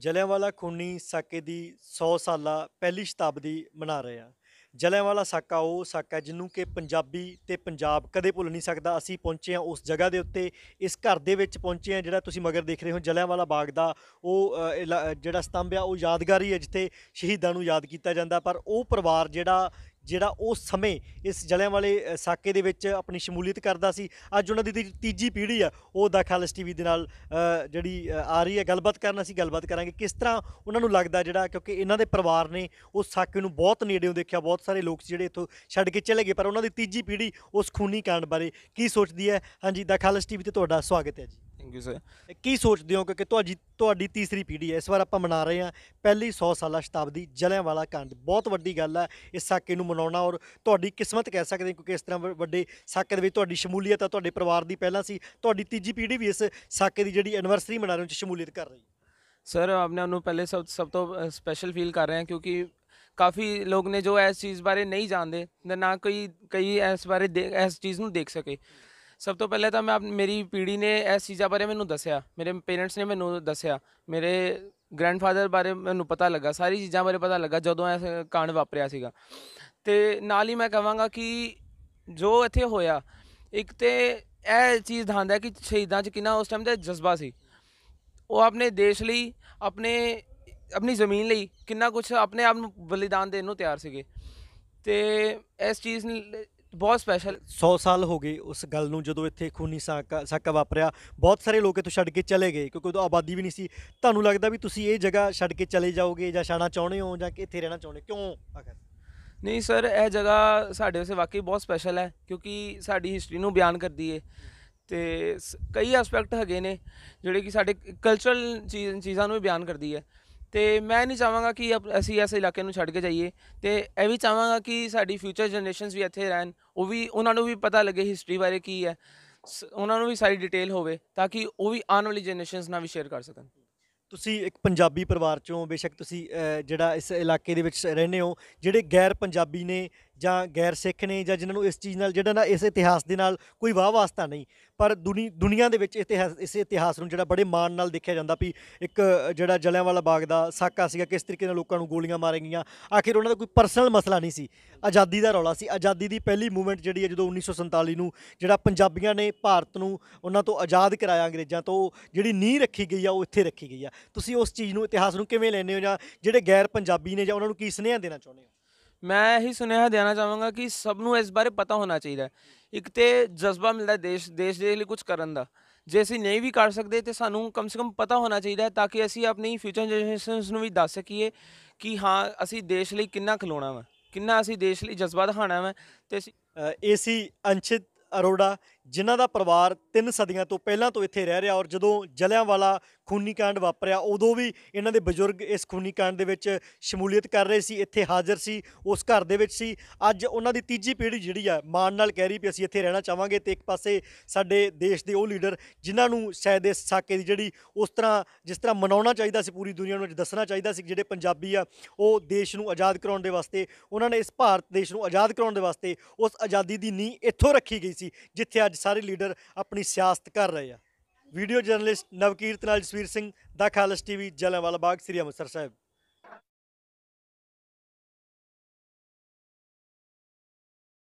ਜਲਿਆਂਵਾਲਾ ਖੂਨੀ ਸਾਕੇ ਦੀ 100 ਸਾਲਾ ਪਹਿਲੀ ਸ਼ਤਾਬਦੀ ਮਨਾ ਰਹੇ ਹਾਂ ਜਲਿਆਂਵਾਲਾ ਸਾਕਾ ਉਹ ਸਾਕਾ ਹੈ ਜਿਹਨੂੰ ਕਿ ਪੰਜਾਬੀ ਤੇ ਪੰਜਾਬ ਕਦੇ ਭੁੱਲ ਨਹੀਂ ਸਕਦਾ। ਅਸੀਂ ਪਹੁੰਚੇ ਹਾਂ ਉਸ ਜਗ੍ਹਾ ਦੇ ਉੱਤੇ ਇਸ ਘਰ ਦੇ ਵਿੱਚ ਪਹੁੰਚੇ ਹਾਂ ਜਿਹੜਾ ਤੁਸੀਂ ਮਗਰ ਦੇਖ ਰਹੇ ਹੋ। ਜਲਿਆਂਵਾਲਾ ਬਾਗ ਦਾ ਉਹ ਅ, ਇਲਾ- ਜਿਹੜਾ ਸਤੰਭ ਆ ਉਹ ਯਾਦਗਾਰੀ ਹੈ ਜਿੱਥੇ ਸ਼ਹੀਦਾਂ ਨੂੰ ਯਾਦ ਕੀਤਾ ਜਾਂਦਾ। ਪਰ ਉਹ ਪਰਿਵਾਰ ਜਿਹੜਾ ਜਿਹੜਾ ਉਹ ਸਮੇਂ ਇਸ ਜਲਿਆਂਵਾਲੇ ਸਾਕੇ ਦੇ ਵਿੱਚ ਆਪਣੀ ਸ਼ਮੂਲੀਅਤ ਕਰਦਾ ਸੀ। ਅੱਜ ਉਹਨਾਂ ਦੀ ਤੀਜੀ ਪੀੜ੍ਹੀ ਆ, ਉਹ ਦਾ ਖਾਲਸ ਟੀਵੀ ਦੇ ਨਾਲ ਜਿਹੜੀ ਆ ਰਹੀ ਹੈ। ਗੱਲਬਾਤ ਕਰਨ ਅਸੀਂ ਗੱਲਬਾਤ ਕਰਾਂਗੇ। ਕਿਸ ਤਰ੍ਹਾਂ ਉਹਨਾਂ ਨੂੰ ਲੱਗਦਾ ਜਿਹੜਾ, ਕਿਉਂਕਿ ਇਹਨਾਂ ਦੇ ਪਰਿਵਾਰ ਨੇ ਉਸ ਸਾਕੇ ਨੂੰ ਬਹੁਤ ਨੇੜਿਓਂ ਦੇਖਿਆ, ਬਹੁਤ ਸਾਰੇ ਲੋਕ ਜਿਹੜੇ ਇੱਥੋਂ ਛੱਡ ਕੇ ਚਲੇ ਗਏ, ਪਰ ਉਹਨਾਂ ਦੀ ਤੀਜੀ ਪੀੜ੍ਹੀ ਉਸ ਖੂਨੀ ਕਾਂਡ ਬਾਰੇ ਕੀ ਸੋਚਦੀ ਹੈ? ਹਾਂਜੀ, ਦਾ ਖਾਲਸ ਟੀਵੀ ਤੇ ਤੁਹਾਡਾ ਸਵਾਗਤ ਹੈ ਜੀ। Thank you sir. ਇਹ ਕੀ ਸੋਚਦੇ ਹੋ ਕਿਉਂਕਿ ਤੁਹਾਡੀ ਤੁਹਾਡੀ ਤੀਸਰੀ ਪੀੜ੍ਹੀ ਹੈ? ਇਸ ਵਾਰ ਆਪਾਂ ਮਨਾ ਰਹੇ ਹਾਂ ਪਹਿਲੀ 100 ਸਾਲਾ ਸ਼ਤਾਬਦੀ ਜਲਿਆਂਵਾਲਾ ਕਾਂਡ। ਬਹੁਤ ਵੱਡੀ ਗੱਲ ਹੈ ਇਸ ਸਾਕੇ ਨੂੰ ਮਨਾਉਣਾ ਔਰ ਤੁਹਾਡੀ ਕਿਸਮਤ ਕਹਿ ਸਕਦੇ ਹਾਂ ਕਿਉਂਕਿ ਇਸ ਤਰ੍ਹਾਂ ਵ- ਵੱਡੇ ਸਾਕੇ ਦੇ ਵਿੱਚ ਤੁਹਾਡੀ ਸ਼ਮੂਲੀਅਤ ਆ, ਤੁਹਾਡੇ ਪਰਿਵਾਰ ਦੀ ਪਹਿਲਾਂ ਸੀ, ਤੁਹਾਡੀ ਤੀਜੀ ਪੀੜ੍ਹੀ ਵੀ ਇਸ ਸਾਕੇ ਦੀ ਜਿਹੜੀ ਐਨਵਰਸਰੀ ਮਨਾ ਰਹੇ ਹੋ ਚ ਸ਼ਮੂਲੀਅਤ ਕਰ ਰਹੀ ਹੈ। ਸਰ, ਆਪਣੇ ਨੂੰ ਪਹਿਲੇ ਸਭ ਸਭ ਤੋਂ ਸਪੈਸ਼ਲ ਫੀਲ ਕਰ ਰਹੇ ਹਾਂ ਕਿਉਂਕਿ ਕਾਫੀ ਲੋਕ ਨੇ ਜੋ ਇਸ ਚੀਜ਼ ਬਾਰੇ ਨਹੀਂ ਜਾਣਦੇ ਤੇ ਨਾ ਕੋਈ ਕਈ ਇਸ ਬਾਰੇ ਦੇ- ਇਸ ਚੀਜ਼ ਨੂੰ ਦੇਖ ਸਕੇ। ਸਭ ਤੋਂ ਪਹਿਲੇ ਤਾਂ ਮੈਂ ਆਪ- ਮੇਰੀ ਪੀੜ੍ਹੀ ਨੇ ਇਸ ਚੀਜ਼ਾਂ ਬਾਰੇ ਮੈਨੂੰ ਦੱਸਿਆ, ਮੇਰੇ ਪੇਰੈਂਟਸ ਨੇ ਮੈਨੂੰ ਦੱਸਿਆ, ਮੇਰੇ ਗ੍ਰੈਂਡਫਾਦਰ ਬਾਰੇ ਮੈਨੂੰ ਪਤਾ ਲੱਗਾ, ਸਾਰੀ ਚੀਜ਼ਾਂ ਬਾਰੇ ਪਤਾ ਲੱਗਾ ਜਦੋਂ ਇਹ ਕਾਂਡ ਵਾਪਰਿਆ ਸੀਗਾ। ਤੇ ਨਾਲ ਹੀ ਮੈਂ ਕਹਾਂਗਾ ਕਿ ਜੋ ਇੱਥੇ ਹੋਇਆ, ਇੱਕ ਤੇ ਇਹ ਚੀਜ਼ ਦਿਖਾਉਂਦਾ ਹੈ ਕਿ ਸ਼ਹੀਦਾਂ 'ਚ ਕਿੰਨਾ ਉਸ ਟਾਈਮ ਦਾ ਜਜ਼ਬਾ ਸੀ। ਉਹ ਆਪਣੇ ਦੇਸ਼ ਲਈ, ਆਪਣੇ, ਆਪਣੀ ਜ਼ਮੀਨ ਲਈ ਕਿੰਨਾ ਕੁਝ ਆਪਣੇ ਆਪ ਨੂੰ ਬਲੀਦਾਨ ਦੇਣ ਨੂੰ ਤਿਆਰ ਸੀਗੇ। ਤੇ ਇਸ ਚੀਜ਼ ਨ- ਬਹੁਤ ਸਪੈਸ਼ਲ 100 ਸਾਲ ਹੋ ਗਏ ਉਸ ਗੱਲ ਨੂੰ ਜਦੋਂ ਇੱਥੇ ਖੂਨੀ ਸਾਕਾ ਸਾਕਾ ਵਾਪਰਿਆ। ਬਹੁਤ ਸਾਰੇ ਲੋਕ ਇੱਥੋਂ ਛੱਡ ਕੇ ਚਲੇ ਗਏ ਕਿਉਂਕਿ ਉਦੋਂ ਆਬਾਦੀ ਵੀ ਨਹੀਂ ਸੀ। ਤੁਹਾਨੂੰ ਲੱਗਦਾ ਵੀ ਤੁਸੀਂ ਇਹ ਜਗ੍ਹਾ ਛੱਡ ਕੇ ਚਲੇ ਜਾਓਗੇ ਜਾਂ ਛਾਣਾ ਚਾਹੁੰਦੇ ਹੋ ਜਾਂ ਕਿ ਇੱਥੇ ਰਹਿਣਾ ਚਾਹੁੰਦੇ ਕਿਉਂ ਆਖਰ? ਨਹੀਂ ਸਰ ਇਹ ਜਗ੍ਹਾ ਸਾਡੇ ਵਾਸਤੇ ਵਾਕਈ ਬਹੁਤ ਸਪੈਸ਼ਲ ਹੈ ਕਿਉਂਕਿ ਸਾਡੀ ਹਿਸਟਰੀ ਨੂੰ ਬਿਆਨ ਕਰਦੀ ਹੈ ਤੇ ਸ- ਕਈ ਐਸਪੈਕਟ ਹੈਗੇ ਨੇ ਜਿਹੜੇ ਕਿ ਸਾਡੇ ਕਲਚਰਲ ਚੀਜ਼ਾਂ ਨੂੰ ਵੀ ਬਿਆਨ ਕਰਦੀ ਹੈ। ਤੇ ਮੈਂ ਨਹੀਂ ਚਾਹਾਂਗਾ ਕਿ ਅਪ- ਅਸੀਂ ਇਸ ਇਲਾਕੇ ਨੂੰ ਛੱਡ ਕੇ ਜਾਈਏ। ਤੇ ਇਹ ਵੀ ਚਾਹਾਂਗਾ ਕਿ ਸਾਡੀ ਫਿਊਚਰ ਜਨਰੇਸ਼ਨਸ ਵੀ ਇੱਥੇ ਰਹਿਣ। ਉਹ ਵੀ ਉਹਨਾਂ ਨੂੰ ਵੀ ਪਤਾ ਲੱਗੇ ਹਿਸਟਰੀ ਬਾਰੇ ਕੀ ਹੈ। ਸ- ਉਹਨਾਂ ਨੂੰ ਵੀ ਸਾਰੀ ਡਿਟੇਲ ਹੋਵੇ ਤਾਂ ਕਿ ਉਹ ਵੀ ਆਉਣ ਵਾਲੀ ਜਨਰੇਸ਼ਨਸ ਨਾਲ ਵੀ ਸ਼ੇਅਰ ਕਰ ਸਕਣ। ਤੁਸੀਂ ਇੱਕ ਪੰਜਾਬੀ ਪਰਿਵਾਰ ਚੋਂ ਬੇਸ਼ੱਕ ਤੁਸੀਂ ਅਹ, ਜਿਹੜਾ ਇਸ ਇਲਾਕੇ ਦੇ ਵਿੱਚ ਰਹਿੰਦੇ ਹੋ ਜਿਹੜੇ ਗੈਰ ਪੰਜਾਬੀ ਨੇ ਜਾਂ ਗੈਰ ਸਿੱਖ ਨੇ ਜਾਂ ਜਿਨ੍ਹਾਂ ਨੂੰ ਇਸ ਚੀਜ਼ ਨਾਲ ਜਿਹੜਾ ਨਾ ਇਸ ਇਤਿਹਾਸ ਦੇ ਨਾਲ ਕੋਈ ਵਾਹ ਵਾਸਤਾ ਨਹੀਂ, ਪਰ ਦੁਨੀ, ਦੁਨੀਆ ਦੇ ਵਿੱਚ ਇਤਿਹਾਸ, ਇਸ ਇਤਿਹਾਸ ਨੂੰ ਜਿਹੜਾ ਬੜੇ ਮਾਣ ਨਾਲ ਦੇਖਿਆ ਜਾਂਦਾ ਵੀ ਇੱਕ ਜਿਹੜਾ ਜਲਿਆਂਵਾਲਾ ਬਾਗ ਦਾ ਸਾਕਾ ਸੀਗਾ, ਕਿਸ ਤਰੀਕੇ ਨਾਲ ਲੋਕਾਂ ਨੂੰ ਗੋਲੀਆਂ ਮਾਰੀਆਂ ਗਈਆਂ, ਆਖਿਰ ਉਹਨਾਂ ਦਾ ਕੋਈ ਪਰਸਨਲ ਮਸਲਾ ਨਹੀਂ ਸੀ, ਆਜ਼ਾਦੀ ਦਾ ਰੌਲਾ ਸੀ, ਆਜ਼ਾਦੀ ਦੀ ਪਹਿਲੀ ਮੂਵਮੈਂਟ ਜਿਹੜੀ ਹੈ ਜਦੋਂ 1947 ਨੂੰ ਜਿਹੜਾ ਪੰਜਾਬੀਆਂ ਨੇ ਭਾਰਤ ਨੂੰ ਉਹਨਾਂ ਤੋਂ ਆਜ਼ਾਦ ਕਰਾਇਆ ਅੰਗਰੇਜ਼ਾਂ ਤੋਂ, ਜਿਹੜੀ ਨੀਂਹ ਰੱਖੀ ਗਈ ਆ ਉਹ ਇੱਥੇ ਰੱਖੀ ਗਈ ਆ। ਤੁਸੀਂ ਉਸ ਚੀਜ਼ ਨੂੰ, ਇਤਿਹਾਸ ਨੂੰ ਕਿਵੇਂ ਲੈਂਦੇ ਹੋ ਜਾਂ ਜਿਹੜੇ ਗੈਰ ਪੰਜਾਬੀ ਨੇ ਜਾਂ ਉਹਨਾਂ ਨੂੰ ਕੀ ਸੁਨੇਹਾ ਦੇਣਾ ਚਾਹੁੰਦੇ ਹੋ? ਮੈਂ ਇਹੀ ਸੁਨੇਹਾ ਦੇਣਾ ਚਾਹਾਂਗਾ ਕਿ ਸਭ ਨੂੰ ਇਸ ਬਾਰੇ ਪਤਾ ਹੋਣਾ ਚਾਹੀਦਾ ਹੈ। ਇੱਕ ਤੇ ਜਜ਼ਬਾ ਮਿਲਦਾ ਹੈ ਦੇਸ਼ ਦੇਸ਼ ਦੇ ਲਈ ਕੁਝ ਕਰਨ ਦਾ। ਜੇ ਅਸੀਂ ਨਹੀਂ ਵੀ ਕਰ ਸਕਦੇ ਤੇ ਸਾਨੂੰ ਕਮ ਸੇ ਕਮ ਪਤਾ ਹੋਣਾ ਚਾਹੀਦਾ ਹੈ ਤਾਂ ਕਿ ਅਸੀਂ ਆਪਣੀ ਫਿਊਚਰ ਜਨਰੇਸ਼ਨਸ ਨੂੰ ਵੀ ਦੱਸ ਸਕੀਏ ਕਿ ਹਾਂ, ਅਸੀਂ ਦੇਸ਼ ਲਈ ਕਿੰਨਾ ਖਲੋਣਾ ਵਾ, ਕਿੰਨਾ ਅਸੀਂ ਦੇਸ਼ ਲਈ ਜਜ਼ਬਾ ਦਿਖਾਉਣਾ ਵਾ ਤੇ ਅਸੀਂ ਇਹ ਸੀ ਅੰਸ਼ਿਤ ਅਰੋੜਾ ਜਿਨ੍ਹਾਂ ਦਾ ਪਰਿਵਾਰ ਤਿੰਨ ਸਦੀਆਂ ਤੋਂ ਪਹਿਲਾਂ ਤੋਂ ਇੱਥੇ ਰਹਿ ਰਿਹਾ ਔਰ ਜਦੋਂ ਜਲਿਆਂਵਾਲਾ ਖੂਨੀ ਕਾਂਡ ਵਾਪਰਿਆ, ਉਦੋਂ ਵੀ ਇਹਨਾਂ ਦੇ ਬਜ਼ੁਰਗ ਇਸ ਖੂਨੀ ਕਾਂਡ ਦੇ ਵਿੱਚ ਸ਼ਮੂਲੀਅਤ ਕਰ ਰਹੇ ਸੀ, ਇੱਥੇ ਹਾਜ਼ਰ ਸੀ, ਉਸ ਘਰ ਦੇ ਵਿੱਚ ਸੀ। ਅੱਜ ਉਹਨਾਂ ਦੀ ਤੀਜੀ ਪੀੜ੍ਹੀ ਜਿਹੜੀ ਆ, ਮਾਣ ਨਾਲ ਕਹਿ ਰਹੀ ਵੀ ਅਸੀਂ ਇੱਥੇ ਰਹਿਣਾ ਚਾਹਾਂਗੇ ਤੇ ਇੱਕ ਪਾਸੇ ਸਾਡੇ ਦੇਸ਼ ਦੇ ਉਹ ਲੀਡਰ ਜਿਨ੍ਹਾਂ ਨੂੰ ਸ਼ਾਇਦ ਇਸ ਸਾਕੇ ਦੀ ਜਿਹੜੀ ਉਸ ਤਰ੍ਹਾਂ, ਜਿਸ ਤਰ੍ਹਾਂ ਮਨਾਉਣਾ ਚਾਹੀਦਾ ਸੀ ਪੂਰੀ ਦੁਨੀਆ ਨੂੰ ਦੱਸਣਾ ਚਾਹੀਦਾ ਸੀ ਕਿ ਜਿਹੜੇ ਪੰਜਾਬੀ ਆ, ਉਹ ਦੇਸ਼ ਨੂੰ ਆਜ਼ਾਦ ਕਰਾਉਣ ਦੇ ਵਾਸਤੇ, ਉਹਨਾਂ ਨੇ ਇਸ ਭਾਰਤ ਦੇਸ਼ ਨੂੰ ਆਜ਼ਾਦ ਕਰਾਉਣ ਦੇ ਵਾਸਤੇ ਉਸ ਆਜ਼ਾਦੀ ਦੀ ਨੀਂਹ ਇੱਥੋਂ ਰੱਖੀ ਗਈ ਸੀ, ਜਿੱਥੇ ਅੱਜ ਸਾਰੇ ਲੀਡਰ ਆਪਣੀ ਸਿਆਸਤ ਕਰ ਰਹੇ ਆ। ਵੀਡੀਓ ਜਰਨਲਿਸਟ ਨਵਕੀਰਤ ਨਾਲ ਜਸਵੀਰ ਸਿੰਘ, ਦਾ ਖਾਲਸ ਟੀਵੀ ਜਲਿਆਂਵਾਲਾ ਬਾਗ, ਸ੍ਰੀ ਅੰਮ੍ਰਿਤਸਰ ਸਾਹਿਬ।